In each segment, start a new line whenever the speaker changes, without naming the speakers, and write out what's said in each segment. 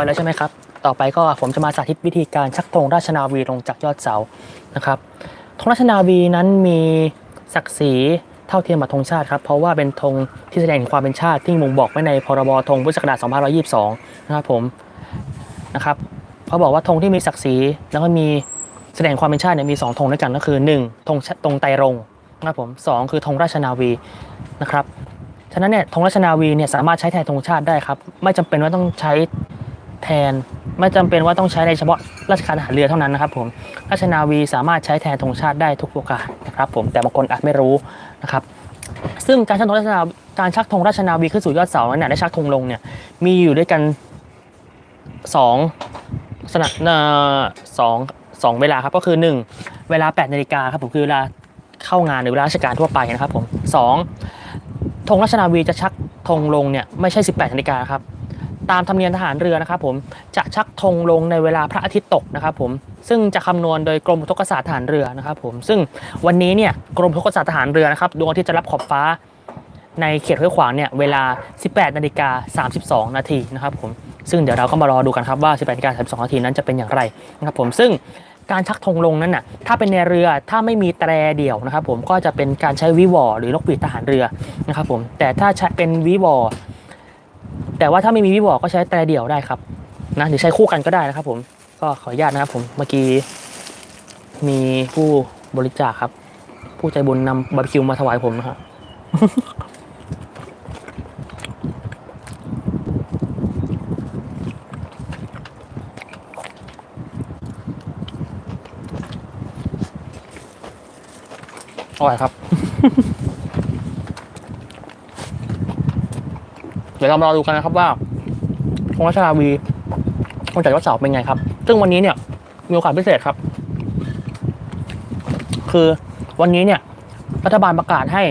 อยแล้วใช่ไหมครับ ต่อไปก็ผมจะมาสาธิตวิธีการชักธงราชนาวีลงจากยอดเสานะครับธงราชนาวีนั้นมีศักดิ์ศรีเท่าเทียมกับธงชาติครับเพราะว่าเป็นธงที่แสดงถึงความเป็นชาติที่บ่งบอกไว้ในพรบธงพุทธศักราช2522 นะครับผมนะครับเขาบอกว่าธงที่มีศักดิ์ศรีแล้วก็มีแสดงความเป็นชาติเนี่ยมีสองธงด้วยกันก็คือ 1ธงธงไตรรงนะครับผมสองคือธงราชนาวีนะครับฉะนั้นเนี่ยธงราชนาวีเนี่ยสามารถใช้แทนธงชาติได้ครับ ไม่จำเป็นว่าต้องใช้ แทน ไม่จำเป็นว่าต้องใช้ในเฉพาะราชการทหารเรือเท่านั้นนะครับผมราชนาวีสามารถใช้แทนธงชาติได้ทุกโอกาสนะครับผมแต่บางคนอาจไม่รู้นะครับซึ่งการชักธงราชนาการชักธงราชนาวีขึ้นสู่ยอดเสาเนี่ยได้ชักธงลงเนี่ยมีอยู่ด้วยกันสองสนะสองสองเวลาครับก็คือ 1 เวลา8นาฬิกาครับผมคือเวลาเข้างานหรือเวลาราชการทั่วไปนะครับผมสองธงราชนาวีจะชักธงลงเนี่ยไม่ใช่ 18นาฬิกาครับ ตามธรรมเนียมทหารเรือนะครับผมจะชักธงลงในเวลาพระอาทิตย์ตกนะครับผมซึ่งจะคำนวณโดยกรมอุทกศาสตร์ทหารเรือนะครับผมซึ่งวันนี้เนี่ยกรมอุทกศาสตร์ทหารเรือนะครับดวงอาทิตย์จะรับขอบฟ้าในเขตห้วยขวางเนี่ยเวลา 18นาฬิกา32 นาทีนะครับผมซึ่งเดี๋ยวเราก็มารอดูกันครับว่า 18นาฬิกา32 นาทีนั้นจะเป็นอย่างไรนะครับผมซึ่งการชักธงลงนั้นน่ะถ้าเป็นในเรือถ้าไม่มีแตรเดี่ยวนะครับผมก็จะเป็นการใช้วิวอหรือนกหวีดทหารเรือนะครับผมแต่ถ้าใช้เป็นวิวอ แต่ว่าถ้าไม่มีวิวอร์ก็ใช้แต่เดี่ยวได้ครับนะหรือใช้คู่กันก็ได้นะครับ ผมก็ขออนุญาตนะครับผมเมื่อกี้มีผู้บริจาคครับ ผู้ใจบุญนำบาร์บีคิวมาถวายผมนะครับอร่อยครับ เดี๋ยวเรามารอดูกันนะครับว่าธงราชนาวีธงจากยอดเสาเป็นไงครับ ซึ่งวันนี้เนี่ยมีโอกาสพิเศษครับ คือวันนี้เนี่ย รัฐบาลประกาศให้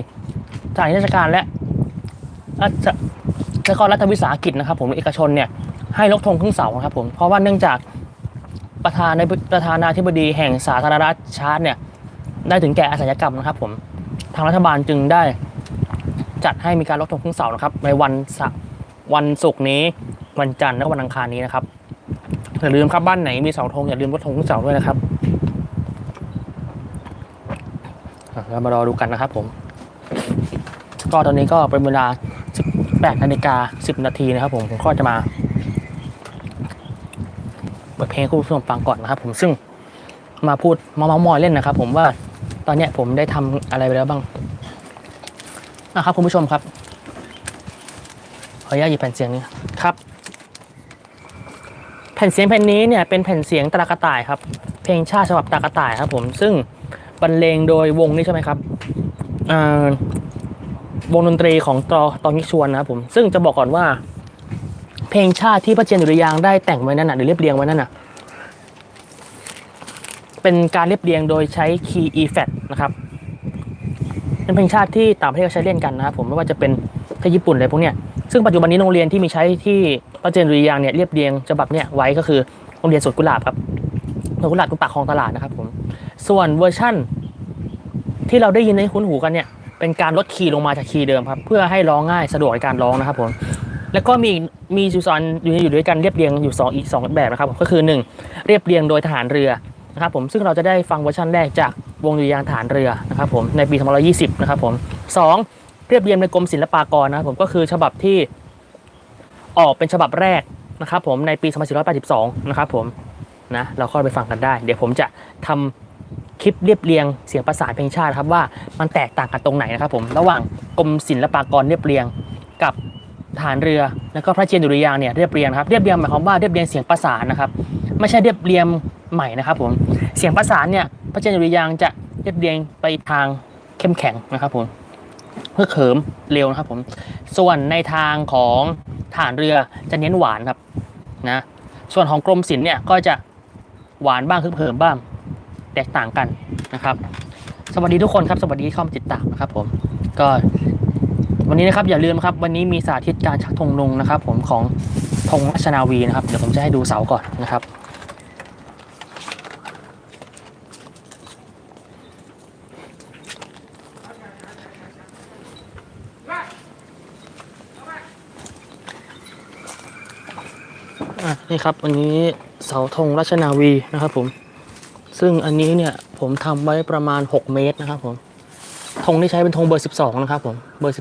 สถานราชการและและก็รัฐวิสาหกิจนะครับ ผมเอกชนเนี่ยให้ลกธงครึ่งเสาครับผมเพราะว่าเนื่องจากประธานในประธานาธิบดีแห่งสาธารณรัฐชาติเนี่ยได้ถึงแก่อาชญากรรมนะครับ ผมทางรัฐบาลจึงได้ จัดให้มีการลดธงครึ่งเสานะครับ ในวันวันศุกร์นี้วันจันทร์และวันอังคารนี้นะครับอย่าลืมครับบ้านไหนมีเสาธงอย่าลืมลดธงครึ่งเสาด้วยนะครับเรามารอดูกันนะครับผม ก็ตอนนี้ก็เป็นเวลา 18นาฬิกา10 นาทีนะครับผมผมก็จะมาเปิดเพลงคุณผู้ชมฟังก่อนนะครับผมซึ่งมาพูดมาเมาท์มอยเล่นนะครับผมว่าตอนเนี้ยผมได้ทำอะไรไปแล้วบ้าง นะครับคุณผู้ชมครับ ขออนุญาตหยิบแผ่นเสียงนี้ครับ แผ่นเสียงแผ่นนี้เนี่ยเป็นแผ่นเสียงตรากระต่ายครับ เพลงชาติฉบับตรากระต่ายครับผมซึ่งบรรเลงโดยวงนี้ใช่ไหมครับอ่าวงดนตรีของตอตองยิกชวนนะครับผมซึ่งจะบอกก่อนว่า เพลงชาติที่พระเจียนดุริยางค์ได้แต่งไว้นั่นน่ะหรือเรียบเรียงไว้นั่นน่ะเป็นการเรียบเรียงโดยใช้คีย์ E flat นะครับ เป็นเพลงชาติที่ต่างประเทศใช้เล่นกันนะครับผมไม่ว่าจะเป็นที่ญี่ปุ่นอะไรพวกเนี้ยซึ่งปัจจุบันนี้โรงเรียนที่มีใช้ที่พระเจนดุริยางเนี่ยเรียบเรียงฉบับเนี่ยไว้ก็คือโรงเรียนสวนกุหลาบครับสวนกุหลาบตรงปากคลองตลาดนะครับผมส่วนเวอร์ชั่นที่เราได้ยินในคุ้นหูกันเนี่ยเป็นการลดคีย์ลงมาจากคีย์เดิมครับเพื่อให้ร้องง่ายสะดวกในการร้องนะครับผมแล้วก็มีมีอยู่สอนอยู่อยู่ด้วยกันเรียบเรียงอยู่สองอีกสองแบบนะครับก็คือหนึ่งเรียบเรียงโดยทหารเรือ นะครับผมซึ่งเราจะได้ฟังเวอร์ชันแรกจากวงดุริยางค์ทหารเรือนะครับผมในปี2520 นะครับผมสองเรียบเรียงในกรมศิลปากรนะครับผมก็คือฉบับที่ออกเป็นฉบับแรกนะครับผมในปี 2482 นะครับผมนะเราเข้าไปฟังกันได้ เดี๋ยวผมจะทำคลิปเรียบเรียงเสียงประสานเพลงชาติครับว่ามันแตกต่างกันตรงไหนนะครับผมระหว่างกรมศิลปากรเรียบเรียงกับ ทหารเรือแล้วก็พระเจียนดุริยางเนี่ยเรียบเรียงครับเรียบเรียงหมายความว่าเรียบเรียงเสียงประสานนะครับไม่ใช่เรียบเรียงใหม่นะครับผมเสียงประสานเนี่ยพระเจนดุริยางจะเรียบเรียงไปทางเข้มแข็งนะครับผมเพื่อเขิมเร็วนะครับผมส่วนในทางของฐานเรือจะเน้นหวานครับนะส่วนของกรมศิลป์เนี่ยก็จะหวานบ้างคือเพิ่มบ้างแตกต่างกันนะครับ สวัสดีทุกคนครับ สวัสดีเข้ามาติดตามนะครับผมก็ วันนี้นะครับอย่าลืมครับวันนี้มีสาธิตการชักธงลงนะครับผมของธงราชนาวีนะครับ เดี๋ยวผมจะให้ดูเสาก่อนนะครับ นี่ครับอันนี้เสาธงราชนาวีนะครับผม ซึ่งอันนี้เนี่ยผมทำไว้ประมาณ 6 เมตรนะครับผม ธงที่ใช้เป็นธงเบอร์ 12 นะครับผมเบอร์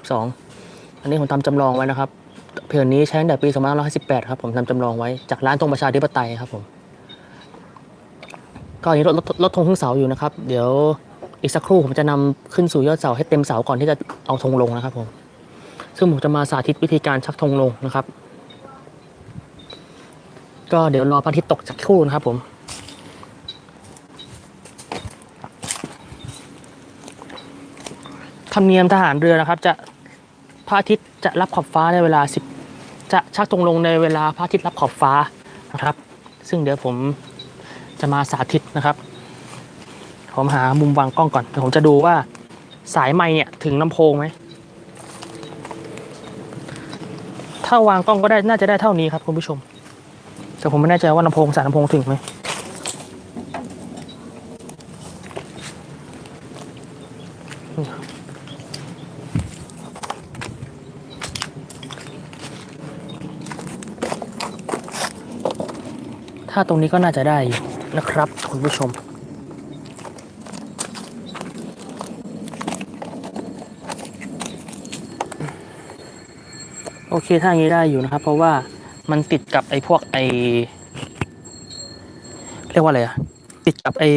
12 อันนี้ผมทำจำลองไว้นะครับเผื่อนี้ใช้ตั้งแต่ปี2518ครับผมทำจำลองไว้จากร้านธงประชาธิปไตยครับผมก็อันนี้รถรถธงขึ้นเสาอยู่นะครับ เดี๋ยวอีกสักครู่ผมจะนำขึ้นสู่ยอดเสาให้เต็มเสาก่อนที่จะเอาธงลงนะครับผมซึ่งผมจะมาสาธิตวิธีการชักธงลงนะครับ ก็เดี๋ยวรอพระอาทิตย์ตกสักครู่นะครับผม รมเนียมทหารเรือนะครับ จะพระอาทิตย์จะรับขอบฟ้าในเวลา10จะชักตรงลงในเวลาพระอาทิตย์รับขอบฟ้านะครับ ซึ่งเดี๋ยวผมจะมาสาธิตนะครับ ผมหามุมวางกล้องก่อนเดี๋ยวผมจะดูว่าสายไม้เนี่ยถึงลำโพงไหมถ้าวางกล้องก็ได้น่าจะได้เท่านี้ครับคุณผู้ชม แต่ผมไม่แน่ใจว่าลำโพงสายลำโพงถึงไหม ถ้าตรงนี้ก็น่าจะได้อยู่นะครับคุณผู้ชม โอเคถ้าอย่างนี้ได้อยู่นะครับ เพราะว่ามันติดกับไอ้พวกไอ้เรียกว่าอะไรอะติดกับไอ้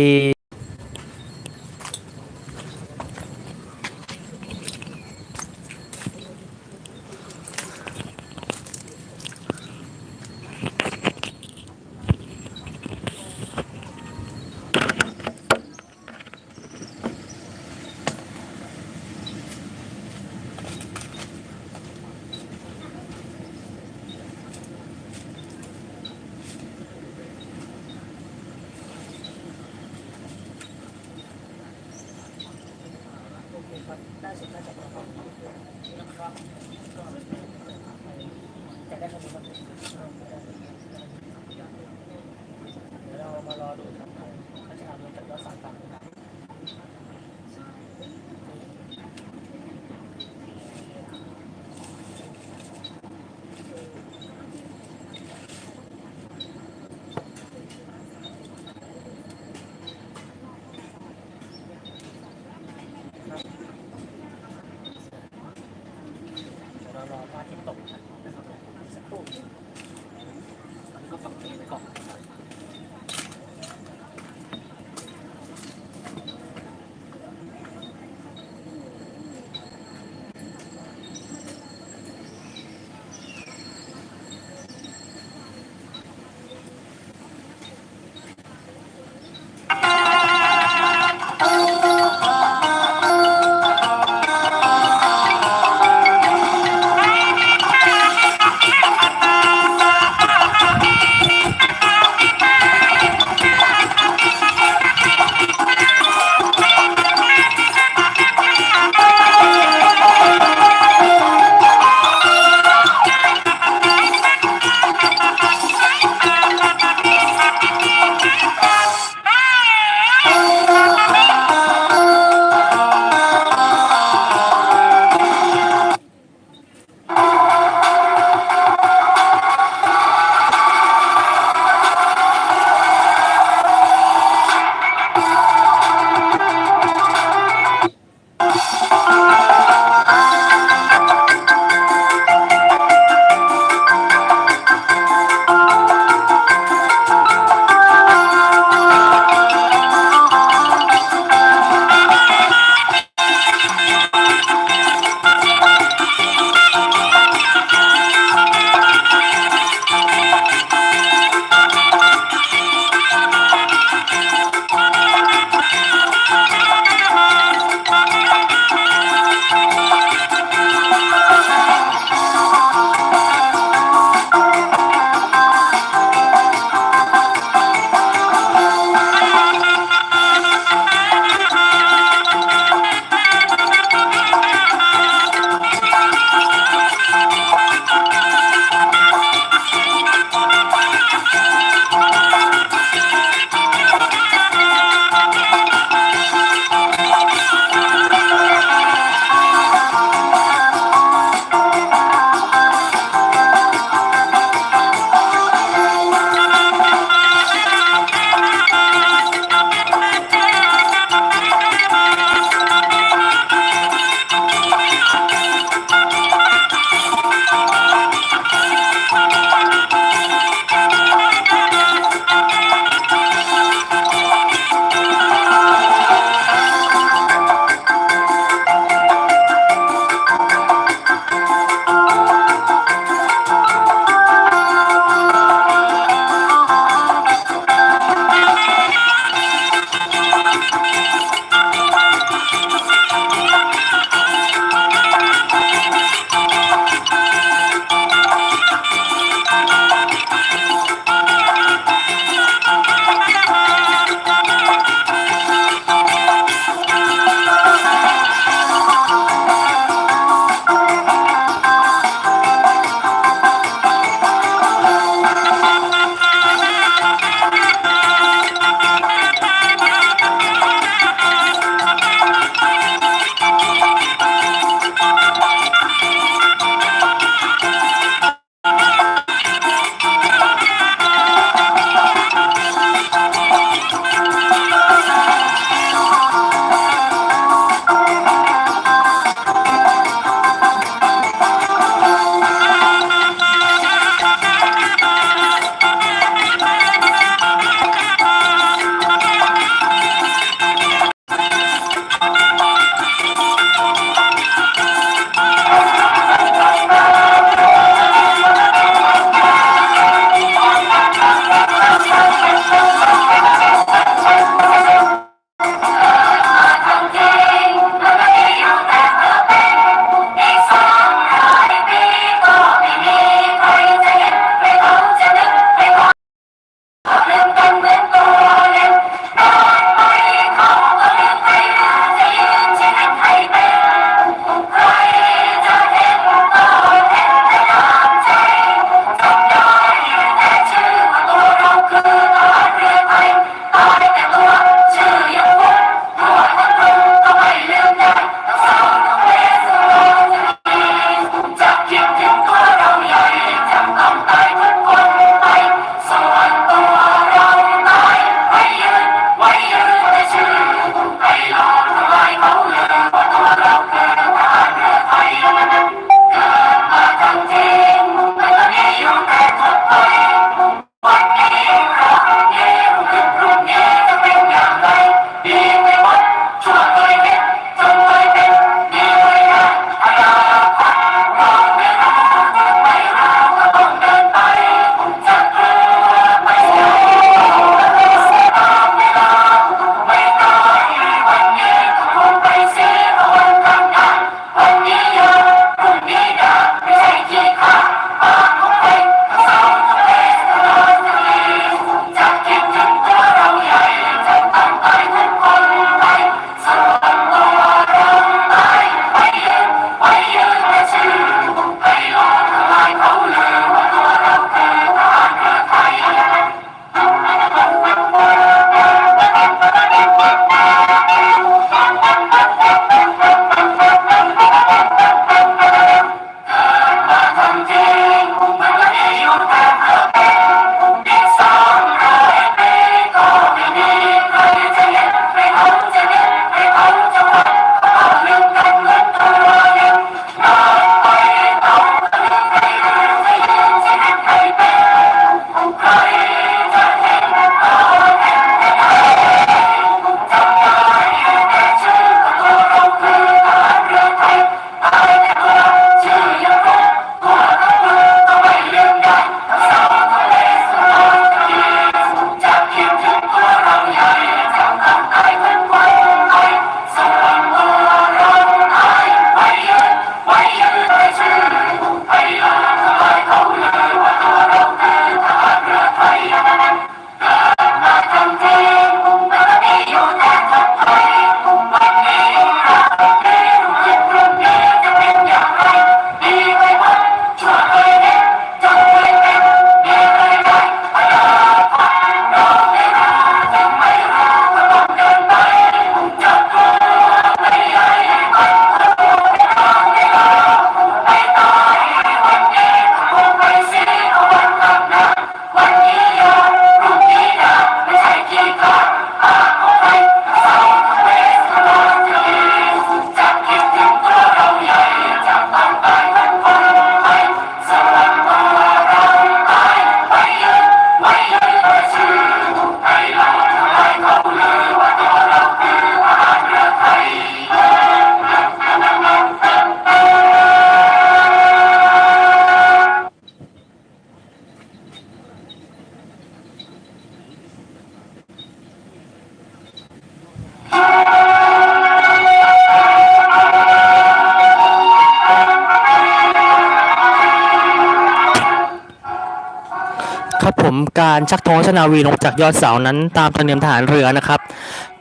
ผมการชักธงราชนาวีลงจากยอดเสานั้นตามธรรมเนียมทหารเรือนะครับ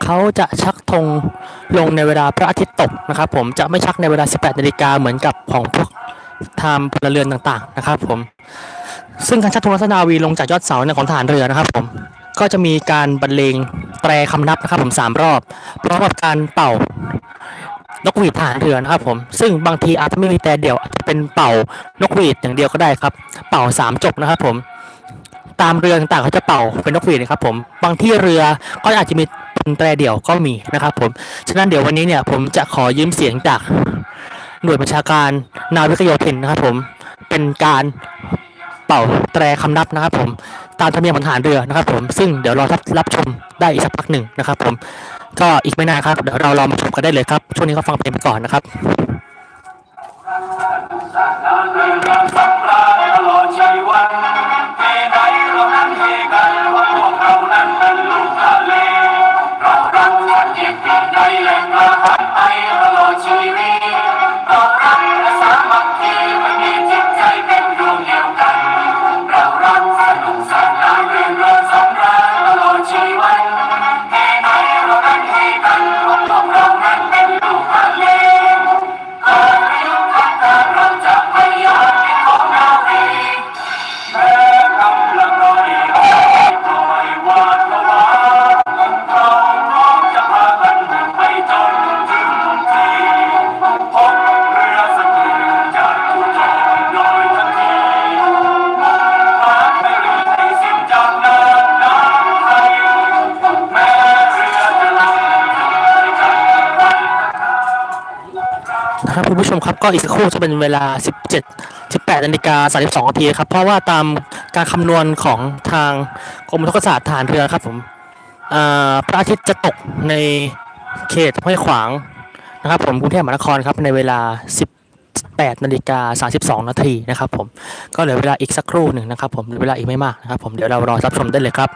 เขาจะชักธงลงในเวลาพระอาทิตย์ตกนะครับ ผมจะไม่ชักในเวลา 18นาฬิกาเหมือนกับของพวกทามพลเรือนต่างๆนะครับ ผม ซึ่งการชักธงราชนาวีลงจากยอดเสาเนี่ยของทหารเรือนะครับ ผมก็จะมีการบรรเลงแตรคำนับนะครับ ผมสามรอบพร้อมกับการเป่านกหวีดทหารเรือนะครับผมซึ่งบางทีอาจจะไม่มีแต่เดี่ยวอาจจะเป็นเป่านกหวีดอย่างเดียวก็ได้ครับ เป่าสามจบนะครับผม ตามเรือต่างๆเขาจะเป่าเป็นนกหวีดนะครับผมบางที่เรือก็อาจจะมีเป็นแตรเดี่ยวก็มีนะครับผมฉะนั้นเดี๋ยววันนี้เนี่ยผมจะขอยืมเสียงจากหน่วยบัญชาการนาวิกโยธินนะครับผมเป็นการเป่าแตรคำนับนะครับผมตามธรรมเนียมของทหารเรือนะครับผมซึ่งเดี๋ยวรอรับรับชมได้อีกสักพักหนึ่งนะครับผมก็อีกไม่นานครับเดี๋ยวเรารองมาชมกันได้เลยครับช่วงนี้ก็ฟังเพลงไปก่อนนะครับ ครับคุณผู้ชมครับก็อีกสักครู่จะเป็นเวลา 17 18นาฬิกา32นาทีครับ เพราะว่าตามการคำนวณของทางกรมทกศาสตร์ฐานเรือครับผมพระอาทิตย์จะตกในเขตห้วยขวางนะครับผมกรุงเทพมหานครครับในเวลา 18นาฬิกา32นาทีนะครับผมก็เหลือเวลาอีกสักครู่หนึ่งนะครับผมเหลือเวลาอีกไม่มากนะครับผมเดี๋ยวเรารอรับชมได้เลยครับ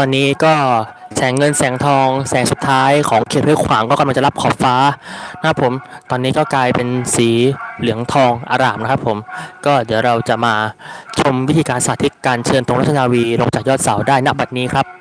ตอนนี้ก็แสงเงิ
นแสงทองแสงสุดท้ายของเขตห้วยขวางก็กำลังจะรับขอบฟ้านะครับผม ตอนนี้ก็กลายเป็นสีเหลืองทองอารามนะครับผม ก็เดี๋ยวเราจะมาชมวิธีการสาธิตการเชิญตรงรัชนาวีลงจากยอดเสาได้ณบัดนี้ครับ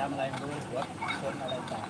ทำอะไรไม่รู้หัวชนอะ
ไรต่าง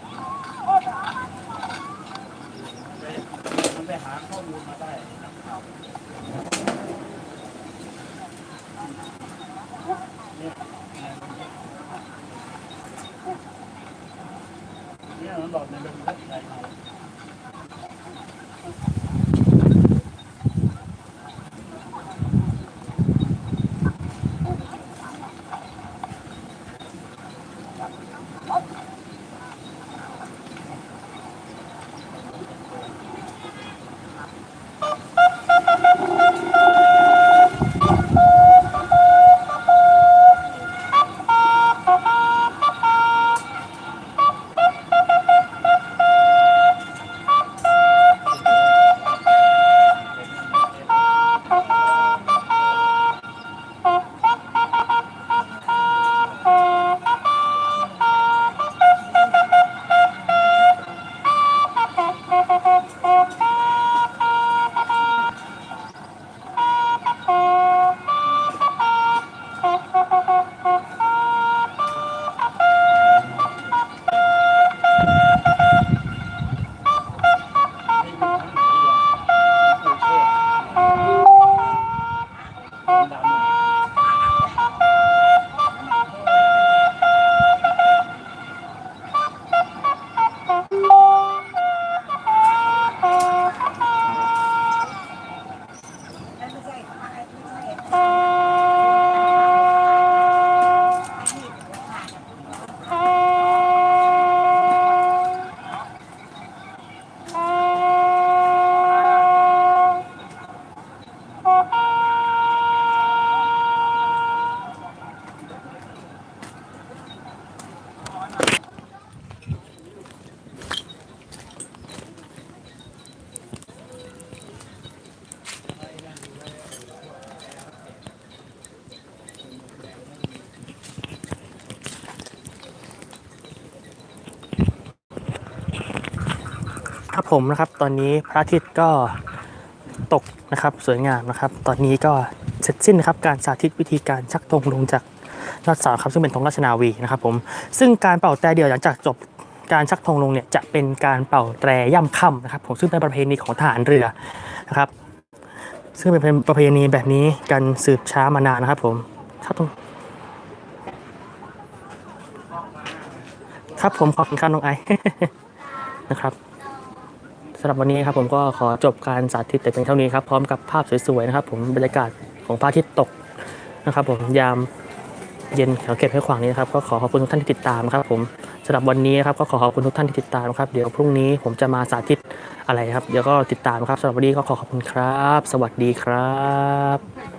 ผมนะครับ ตอนนี้พระอาทิตย์ก็ตกนะครับสวยงามนะครับ ตอนนี้ก็เสร็จสิ้นนะครับการสาธิตวิธีการชักธงลงจากยอดเสาครับซึ่งเป็นธงราชนาวีนะครับผมซึ่งการเป่าแต่เดียวหลังจากจบการชักธงลงเนี่ยจะเป็นการเป่าแตรย่ำค่ำนะครับ ผมซึ่งเป็นประเพณีของทหารเรือนะครับ ซึ่งเป็นประเพณีแบบนี้กันสืบช้ามานานนะครับผมชักธงครับผมขอบคุณครับน้องไอนะครับ สำหรับวันนี้ครับผมก็ขอจบการสาธิตแต่เพียงเท่านี้ครับพร้อมกับภาพสวยๆนะครับ ผมบรรยากาศของพระอาทิตย์ตกนะครับ ผมยามเย็นแถวเก็บให้ขวางนี้นะครับก็ขอขอบคุณทุกท่านที่ติดตามครับ ผมสำหรับวันนี้ครับก็ขอขอบคุณทุกท่านที่ติดตามครับเดี๋ยวพรุ่งนี้ผมจะมาสาธิตอะไรครับเดี๋ยวก็ติดตามครับสำหรับวันนี้ก็ขอขอบคุณครับ สวัสดีครับ